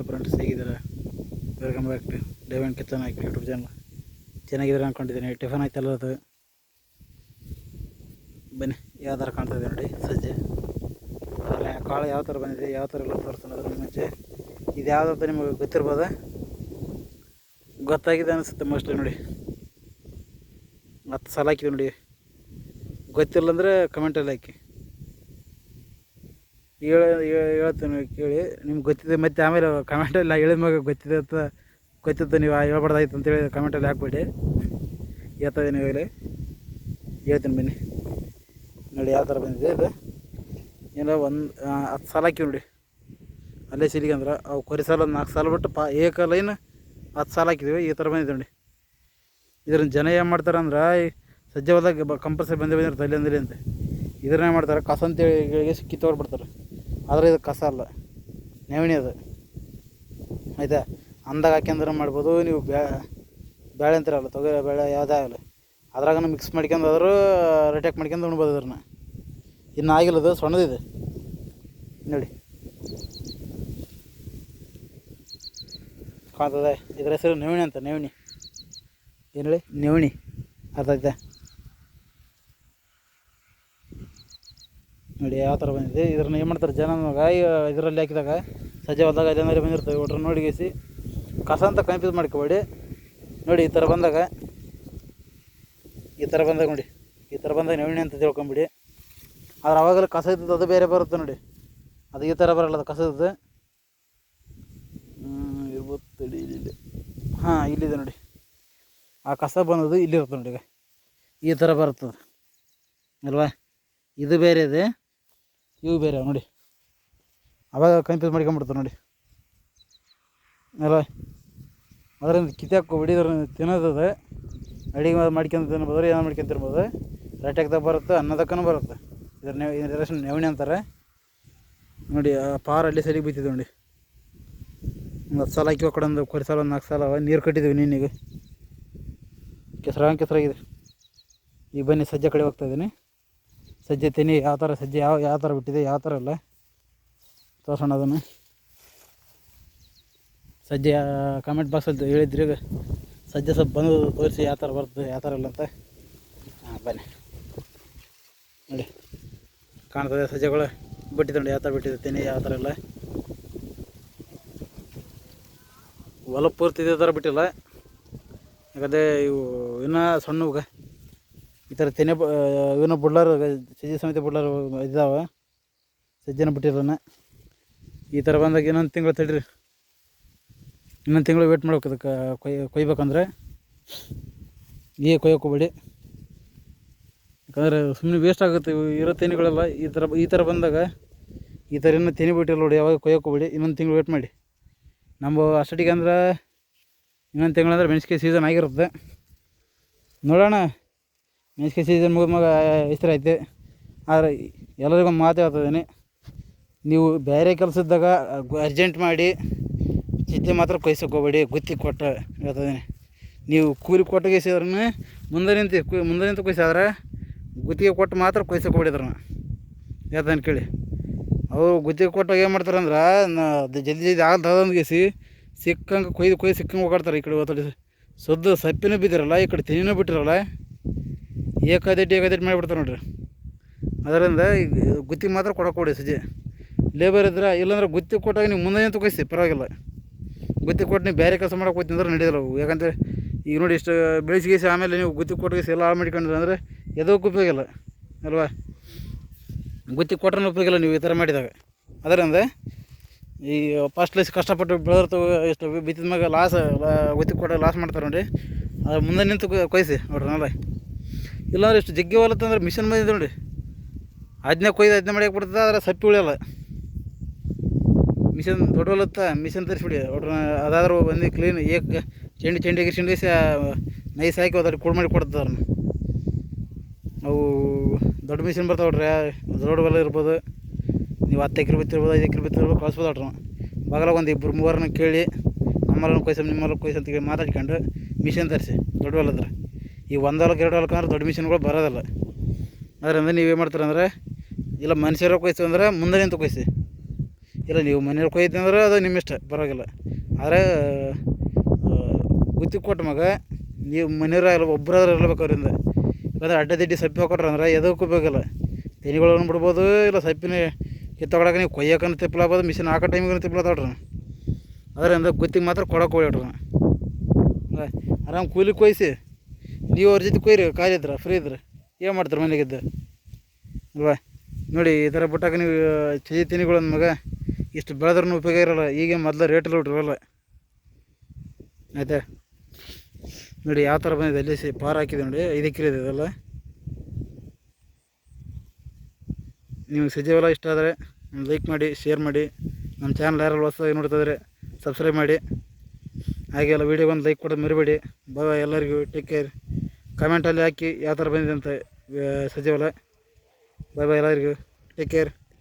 ಎಲ್ಲ ಫ್ರೆಂಡ್ಸ್ ಹೇಗಿದ್ದಾರೆ welcome back to Devan kitchen ಆಯ್ತು ಯೂಟ್ಯೂಬ್ ಚಾನಲ್ ಚೆನ್ನಾಗಿದ್ದಾರೆ ಅಂದ್ಕೊಂಡಿದ್ದೀನಿ ಟಿಫನ್ ಆಯ್ತಲ್ಲ ಅದು ಬನ್ನಿ, ಯಾವ ಥರ ಕಾಣ್ತಾ ಇದೆ ನೋಡಿ ಸಜ್ಜೆ. ಆಮೇಲೆ ಕಾಳು ಯಾವ ಥರ ಬಂದಿದೆ, ಯಾವ ಥರ ಎಲ್ಲ ತೋರಿಸ್ತಾನೆ ಅದ್ರ ಮುಂಚೆ. ಇದು ಯಾವುದಂತ ನಿಮಗೆ ಗೊತ್ತಿರ್ಬೋದ? ಗೊತ್ತಾಗಿದೆ ಅನಿಸುತ್ತೆ ಮೋಸ್ಟ್ಲಿ ನೋಡಿ. ಮತ್ತು ಸಲ ಹಾಕಿದೆ ನೋಡಿ. ಗೊತ್ತಿಲ್ಲ ಅಂದರೆ ಕಮೆಂಟಲ್ಲಿ ಹಾಕಿ. ಹೇಳ ಹೇಳ್ತೀನಿ ಕೇಳಿ. ನಿಮ್ಗೆ ಗೊತ್ತಿದೆ, ಮತ್ತು ಆಮೇಲೆ ಕಮೆಂಟಲ್ಲಿ ಹೇಳಿದ ಮ್ಯಾಗ ಗೊತ್ತಿದೆ ಅಂತ, ಗೊತ್ತಿತ್ತು, ನೀವು ಹೇಳ್ಬಾರ್ದಾಯ್ತು ಅಂತೇಳಿ ಕಮೆಂಟಲ್ಲಿ ಹಾಕ್ಬೇಡಿ. ಹೇಳ್ತಾಯಿದ್ದೀನಿ ನೀವು ಹೇಳಿ ಹೇಳ್ತೀನಿ ಬನ್ನಿ. ನೋಡಿ ಯಾವ ಥರ ಬಂದಿದೆ ಇದು. ಏನೋ ಒಂದು ಹತ್ತು ಸಾಲ ಹಾಕಿವಿ ನೋಡಿ. ಅಲ್ಲೇ ಸಿಲಿಗೆ ಅಂದ್ರೆ. ಅವು ಕೊರಿ ಸಾಲ ನಾಲ್ಕು ಸಾಲ ಬಿಟ್ಟು ಪಾ ಏಕ ಲೈನ್ ಹತ್ತು ಸಾಲ ಹಾಕಿದ್ದೀವಿ ಈ ಥರ ಬಂದಿದೆ ನೋಡಿ. ಇದ್ರನ್ನ ಜನ ಏನು ಮಾಡ್ತಾರೆ ಅಂದ್ರೆ ಸಜ್ಜೆ ಹೊಲ್ದಾಗ ಬ, ಕಂಪಲ್ಸರಿ ಬಂದೇ ಬಂದಿರ್ತಾರೆ ಅಲ್ಲಿ ಅಂತ. ಇದ್ರನ್ನ ಏನು ಮಾಡ್ತಾರೆ. ಕಸ ಅಂತೇಳಿ ಸಿಕ್ಕಿ ತೊಗೊಳ್ಬಿಡ್ತಾರೆ ಆದರೆ ಇದು ಕಸ ಅಲ್ಲ. ನೆವಣಿ ಅದು. ಆಯ್ತಾ ಅಂದಾಗ ಹಾಕ್ಯಂದ್ರೆ ಮಾಡ್ಬೋದು, ನೀವು ಬ್ಯಾ ಬೇಳೆ ಅಂತೀರಲ್ಲ, ತೊಗರಿ, ಬೇಳೆ ಯಾವುದೇ ಆಗಲ್ಲ ಅದ್ರಾಗ ಮಿಕ್ಸ್ ಮಾಡ್ಕೊಂಡು ಆದರೂ ರೆಟ್ಯಾಕ್ ಮಾಡ್ಕೊಂಡು ಉಣ್ಬೋದು ಅದ್ರನ್ನ ಇನ್ನು ಆಗಿಲ್ಲದು ಸಣ್ಣದಿದೆ. ನೋಡಿ. ಕಾಣ್ತದೆ? ಇದ್ರ ಹೆಸರು ನೆವಣಿ ಅಂತ, ನೆವಣಿ. ಏನು ಹೇಳಿ? ನೆವಣಿ. ಅರ್ಥ ನೋಡಿ ಯಾವ ಥರ ಬಂದಿದೆ. ಇದ್ರನ್ನ ಏನು ಮಾಡ್ತಾರೆ ಜನ ಈಗ ಇದರಲ್ಲಿ ಹಾಕಿದಾಗ ಸಜ್ಜೆ ಹೊಲ್ದಾಗ ಜನರು ಬಂದಿರ್ತವೆ ಒಟ್ರ ನೋಡಿಗೇಸಿ. ಕಸ ಅಂತ ಕನ್ಫ್ಯೂಸ್ ಮಾಡ್ಕೊಬೇಡಿ. ನೋಡಿ, ಈ ಥರ ಬಂದಾಗ, ಈ ಥರ ಬಂದಾಗ ನೋಡಿ, ಈ ಥರ ಬಂದಾಗ ನೆವಣಿ ಅಂತ ತಿಳ್ಕೊಂಬಿಡಿ. ಆದ್ರೆ ಅವಾಗೆಲ್ಲ ಕಸ ಇದ್ದದ್ದು ಅದು ಬೇರೆ ಬರುತ್ತೆ ನೋಡಿ. ಅದು ಈ ಥರ ಬರಲ್ಲ, ಅದು ಕಸ ಇದ್ದದ್ದು. ಇರ್ಬೋದು ಇಲ್ಲಿ ಹಾಂ, ಇಲ್ಲಿದೆ ನೋಡಿ. ಆ ಕಸ ಬಂದದ್ದು ಇಲ್ಲಿರುತ್ತೆ ನೋಡಿ ಈಗ. ಈ ಥರ ಬರ್ತದೆ ಅಲ್ವಾ? ಇದು ಬೇರೆ ಇದೆ. ಇವು ಬೇರೆ ನೋಡಿ. ಅವಾಗ ಕನ್ಫ್ಯೂಸ್ ಮಾಡ್ಕೊಂಬಿಡ್ತಾರೆ ನೋಡಿ. ಅಲ್ಲ, ಅದರಿಂದ ಕಿತ್ಯಾಕ ಹೊಡಿದ್ರೆ ತಿನ್ನೋದದ, ಅಡಿಗೆ ಮಾಡ್ಕೊಂಡು ತಿನ್ಬೋದು ಏನೋ ಮಾಡ್ಕೊಂಡು ತಿನ್ಬೋದು. ರಟ್ಯಾಕ್ದಾಗ ಬರುತ್ತೆ ಅನ್ನದಕ್ಕೂ ಬರುತ್ತೆ. ಇದ್ರ ನೆವ್, ಇದ್ರ ನೆವಣಿ ಅಂತಾರೆ. ನೋಡಿ, ಆ ಪಾರ ಅಲ್ಲಿ ಸರಿಗೆ ಬಿತ್ತಿದ್ವಿ ನೋಡಿ. ಒಂದು ಹತ್ತು ಸಾಲ ಹಾಕಿ ಕಡೆ ಒಂದು ಕೊರಿ ಸಲ, ಒಂದು ನಾಲ್ಕು ಸಾಲ ನೀರು ಕಟ್ಟಿದ್ದೀವಿ ನೀನಿಗೆ ಕೆಸರಾಗ ಕೆಸರಾಗಿದೆ. ಈಗ ಬನ್ನಿ ಸಜ್ಜೆ ಕಡೆ ಹೋಗ್ತಾ ಇದ್ದೀನಿ. ಸಜ್ಜೆ ತೆನಿ ಯಾವ ಥರ ಸಜ್ಜೆ, ಯಾವ ಯಾವ ಥರ ಬಿಟ್ಟಿದೆ, ಯಾವ ಥರ ಇಲ್ಲ. ತೋರ್ಸೋಣ ಅದನ್ನು. ಸಜ್ಜೆ ಕಮೆಂಟ್ ಬಾಕ್ಸಲ್ಲಿ ಹೇಳಿದ್ರಿ ಸಜ್ಜೆ ಸ್ವಲ್ಪ ಬಂದು ತೋರಿಸಿ ಯಾವ ಥರ ಬರ್ತದೆ, ಯಾವ ಥರ ಇಲ್ಲ ಅಂತ. ಹಾಂ, ಬನ್ನಿ. ನೋಡಿ, ಕಾಣ್ತದೆ ಸಜ್ಜೆಗಳು. ಬಿಟ್ಟಿದೆ ನೋಡಿ, ಯಾವ ಥರ ಬಿಟ್ಟಿದೆ ತೆನಿ ಯಾವ ಥರ ಇಲ್ಲ. ಹೊಲ ಪೂರ್ತಿ ಇದೇ ಥರ ಬಿಟ್ಟಿಲ್ಲ. ಯಾಕಂದರೆ ಇವು ಇನ್ನೂ ಸಣ್ಣವಾಗ ಈ ಥರ ತೆನೆ ಬ ಇವನ್ನ ಬುಡ್ಲಾರು, ಸಜ್ಜೆ ಸಮೇತ ಬುಡ್ಲಾರು ಇದ್ದಾವೆ, ಸಜ್ಜೆನ ಬಿಟ್ಟಿರೋನ. ಈ ಥರ ಬಂದಾಗ ಇನ್ನೊಂದು ತಿಂಗಳು ತಡೀರಿ. ಇನ್ನೊಂದು ತಿಂಗಳು ವೇಟ್ ಮಾಡ್ಬೇಕು ಅದಕ್ಕೆ, ಕೊಯ್, ಕೊಯ್ಬೇಕಂದ್ರೆ. ಈಗ ಕೊಯ್ಯೋಕೋಬೇಡಿ ಯಾಕಂದರೆ ಸುಮ್ಮನೆ ವೇಸ್ಟ್ ಆಗುತ್ತೆ ಇರೋ ತೆನೆಗಳೆಲ್ಲ. ಈ ಥರ ಈ ಥರ ಬಂದಾಗ ಈ ಥರ ಇನ್ನೂ ತೆನೆ ಬಿಟ್ಟಿಲ್ಲ ನೋಡಿ, ಯಾವಾಗ ಕೊಯ್ಯೋಕೋಬೇಡಿ ಇನ್ನೊಂದು ತಿಂಗಳು ವೇಟ್ ಮಾಡಿ. ನಮ್ಮ ಅಷ್ಟೊತ್ತಿಗೆ ಅಂದ್ರೆ ಇನ್ನೊಂದು ತಿಂಗಳಂದ್ರೆ ಮೆಣಸಿಕಾಯಿ ಸೀಸನ್ ಆಗಿರುತ್ತೆ. ನೋಡೋಣ. ಮೆಣಸಿನ್ಕಾಯಿ ಸೀಸನ್ ಮುಗಿದ ಮಗ ಹೆಸ್ರೈತೆ ಐತೆ. ಆದರೆ ಎಲ್ಲರಿಗೂ ಮಾತು ಹೇಳ್ತಿದ್ದೀನಿ ನೀವು ಬೇರೆ ಕೆಲಸದಾಗ ಅರ್ಜೆಂಟ್ ಮಾಡಿ ಚಿತ್ತೆ ಮಾತ್ರ ಕೊಯ್ಸಕ್ಕೆ ಹೋಗ್ಬೇಡಿ ಗುತ್ತಿ ಕೊಟ್ಟು ಹೇಳ್ತಿದ್ದೀನಿ ನೀವು ಕೂಲಿ ಕೊಟ್ಟಿಗೆ ಸೇದ್ರೂ ಮುಂದೆ ನಿಂತು ಮುಂದೆ ನಿಂತು ಕೊಯ್ಸಾದ್ರೆ ಗುತ್ತಿಗೆ ಕೊಟ್ಟು ಮಾತ್ರ ಕೊಯ್ಸಕ್ಕೆ ಹೋಗ್ಬಿಡಿದ್ರನ್ನ ಹೇಳ್ತಾನೆ ಕೇಳಿ. ಅವರು ಗುತ್ತಿಗೆ ಕೊಟ್ಟಾಗ ಏನು ಮಾಡ್ತಾರೆ ಅಂದ್ರೆ ಜಲ್ದಿ ಜಲ್ದಿ ಆಗಲ್ದಗಿಸಿ ಸಿಕ್ಕಂಗೆ ಕೊಯ್ದು ಕೊಯ್ದು ಸಿಕ್ಕಂಗೆ ಹೋಗಾಡ್ತಾರೆ ಈ ಕಡೆ ಓತಾಡಿ ಸದ್ದು ಸಪ್ಪಿನೂ ಬಿದ್ದಿರಲ್ಲ, ಈ ಕಡೆ ತೆನಿನೂ ಬಿಟ್ಟಿರಲ್ಲ. ಏಕಾದಡ್ಡಿ ಏಕಾದಿಟ್ಟು ಮಾಡಿಬಿಡ್ತಾರೆ ನೋಡ್ರಿ. ಅದರಿಂದ ಈಗ ಗುತ್ತಿಗೆ ಮಾತ್ರ ಕೊಡೋಕೊಡಿ ಕೊಡಿ ಸಜ್ಜೆ. ಲೇಬರ್ ಇದ್ರೆ, ಇಲ್ಲಾಂದ್ರೆ ಗುತ್ತಿ ಕೊಟ್ಟಾಗ ನೀವು ಮುಂದೆ ನಿಂತು ಕೊಯ್ಸಿ ಪರವಾಗಿಲ್ಲ. ಗುತ್ತಿ ಕೊಟ್ಟು ನೀವು ಬೇರೆ ಕೆಲಸ ಮಾಡೋಕೆ ಹೋಗ್ತೀನಿ ಅಂದ್ರೆ ನಡೆಯಲ್ಲ ಯಾಕಂದರೆ ಈಗ ನೋಡಿ ಇಷ್ಟು ಬೆಳೆಸಿಗೇಸಿ ಆಮೇಲೆ ನೀವು ಗುತ್ತಿ ಕೊಟ್ಟು ಎಲ್ಲ ಹಾಳು ಮಾಡ್ಕೊಂಡ್ರೆ ಅಂದರೆ ಎದಕ್ಕೂ ಉಪಯೋಗಿಲ್ಲ ಅಲ್ವಾ? ಗುತ್ತಿ ಕೊಟ್ಟರೆ ಉಪಯೋಗಿಲ್ಲ ನೀವು ಈ ಥರ ಮಾಡಿದಾಗ. ಅದರಿಂದ ಈ ಫಸ್ಟ್ ಲೈಸ್ ಕಷ್ಟಪಟ್ಟು ಬೆಳೆದ್ರೆ ಎಷ್ಟು ಬಿತ್ತಿದ ಮ್ಯಾಗ ಲಾಸ್ ಗುತ್ತಿ ಕೊಟ್ಟಾಗ ಲಾಸ್ ಮಾಡ್ತಾರೆ ನೋಡಿ. ಅದು ಮುಂದೆ ನಿಂತು ಕೊಯ್ಸಿ ನೋಡ್ರಿ ನೋಡ್ರನಲ್ಲ ಇಲ್ಲಾಂದ್ರೆ ಎಷ್ಟು ಜಗ್ಗಿ ಹೊಲತ್ತಂದ್ರೆ ಮಿಷನ್ ಬಂದಿದೆ ನೋಡಿ ಅದನ್ನೇ ಕೊಯ್ದು ಅದನ್ನೇ ಮಾಡಿ ಬಿಡ್ತದೆ ಆದರೆ ಸಪ್ಪಿ ಉಳಿಯಲ್ಲ. ಮಿಷನ್ ದೊಡ್ಡ ಹೊಲತ್ತ, ಮಿಷನ್ ತರಿಸ್ಬಿಡಿ. ಒಟ್ರ ಅದಾದ್ರೂ ಬಂದು ಕ್ಲೀನ್ ಏಕ್ ಚೆಂಡಿ ಚೆಂಡಿಗೆ ಚೆಂಡಿಸಿ ನೈಸ್ ಹಾಕಿ ಅದ್ರ ಕೂಡ ಮಾಡಿ ಕೊಡ್ತದ ಅವು ದೊಡ್ಡ ಮಿಷಿನ್ ನೋಡ್ರಿ ದೊಡ್ಡ ಹೊಲ ಇರ್ಬೋದು. ನೀವು ಹತ್ತು ಎಕರೆ ಬಿತ್ತಿರ್ಬೋದು, ಐದು ಎಕರೆ ಬಿತ್ತಿರ್ಬೋದು, ಕಳಿಸ್ಬೋದು ಅವ್ರನ್ನ ಬಗಲಾಗ ಒಂದು ಇಬ್ಬರು ಮೂವರನ್ನ ಕೇಳಿ, ನಮ್ಮಲ್ಲಿ ಕೊಯ್ಸ, ನಿಮ್ಮಲ್ಲೂ ಕೊಯ್ಸ ಅಂತ ಹೇಳಿ ಮಾತಾಡ್ಕೊಂಡು ಮಿಷನ್ ತರಿಸಿ, ದೊಡ್ಡ ಹೊಲದ್ರೆ. ಈ ಒಂದು ಹೊಲಕ್ಕೆ ಎರಡು ಹೊಲಕ್ಕೆ ಅಂದ್ರೆ ದೊಡ್ಡ ಮಿಷಿನ್ಗಳು ಬರೋದಿಲ್ಲ. ಅದರಿಂದ ನೀವೇನು ಮಾಡ್ತೀರಂದ್ರೆ ಇಲ್ಲ ಮನುಷ್ಯರ ಕೊಯ್ಸಿ ಅಂದ್ರೆ ಮುಂದೆ ನಿಂತು ಕೊಯ್ಸಿ. ಇಲ್ಲ ನೀವು ಮನೆಯವ್ರು ಕೊಯ್ತು ಅಂದ್ರೆ ಅದು ನಿಮ್ಮ ಇಷ್ಟ ಬರೋಗಿಲ್ಲ ಆದರೆ ಗುತ್ತಿ ಕೊಟ್ಟ ಮಗ, ನೀವು ಮನೆಯವ್ರ ಒಬ್ಬರಾದ್ರೂ ಇರ್ಬೇಕು ಅವರಿಂದ. ಇಲ್ಲಾಂದ್ರೆ ಅಡ್ಡ ದಿಡ್ಡಿ ಸಪ್ಪಿ ಹಾಕೊಟ್ರೆ ಅಂದ್ರೆ ಎದಕ್ಕೂ ಬೇಕಿಲ್ಲ ತೆನಿಗಳನ್ನು ಬಿಡ್ಬೋದು, ಇಲ್ಲ ಸಪ್ಪಿನ ಕಿತ್ತೊಳಗೆ ನೀವು ಕೊಯ್ಯಕನ ತಿಪ್ಪಲಾಗ್ಬೋದು ಮಿಷಿನ್ ಹಾಕೋ ಟೈಮಿಗೆ ತಿಪ್ಪಲಾತಾವ್ರಿ ಅದರಿಂದ ಗುತ್ತಿಗೆ ಮಾತ್ರ ಕೊಡೋಕೆ ಹೋಗ್ಯಾಡ್ರಿ ಆರಾಮ್ ಕೂಲಿ ಕೊಯ್ಸಿ. ನೀವು ಅವ್ರ ಜೊತೆ ಕೊಯ್ರಿ, ಖಾಲಿ ಇದ್ರೆ ಫ್ರೀ ಇದ್ರೆ. ಏನು ಮಾಡ್ತಾರೆ ಮನೆಗಿದ್ದು ಅಲ್ವಾ ನೋಡಿ, ಈ ಥರ ಬಿಟ್ಟಾಗ ನೀವು ಚಜಿ ತಿನಿಗಳು ಮಗ, ಇಷ್ಟು ಬೆಳೆದ್ರೂ ಉಪಯೋಗ ಇರೋಲ್ಲ. ಈಗ ಮೊದಲು ರೇಟಲ್ಲಿ ಇಟ್ಟಿರಲ್ಲ ಆಯ್ತಾ? ನೋಡಿ, ಯಾವ ಥರ ಬಂದಿದೆ? ಅಲ್ಲಿ ಸಿ ಪಾರ್ ಹಾಕಿದೆ ನೋಡಿ ಇದಕ್ಕೆ ಇದೆ ಇದೆಲ್ಲ. ನಿಮಗೆ ಸಜೀವಲ್ಲ ಇಷ್ಟ ಆದರೆ ಲೈಕ್ ಮಾಡಿ ಶೇರ್ ಮಾಡಿ. ನಮ್ಮ ಚಾನಲ್ ಯಾರು ಹೊಸದಾಗಿ ನೋಡ್ತಿದ್ರೆ ಸಬ್ಸ್ಕ್ರೈಬ್ ಮಾಡಿ. ಹಾಗೆಲ್ಲ ಎಲ್ಲ ವೀಡಿಯೋಗೊಂದು ಲೈಕ್ ಕೊಡೋದು ಮರಿಬೇಡಿ. ಬಾ ಎಲ್ಲರಿಗೂ. ಟೇಕ್ ಕೇರ್ ಕಮೆಂಟಲ್ಲಿ ಹಾಕಿ ಯಾವ ಥರ ಬಂದಿದೆ ಅಂತ ಸಚಿವಾಲಯ. ಬಾಯ್ ಬಾಯ್ ಎಲ್ಲರಿಗೂ. Take care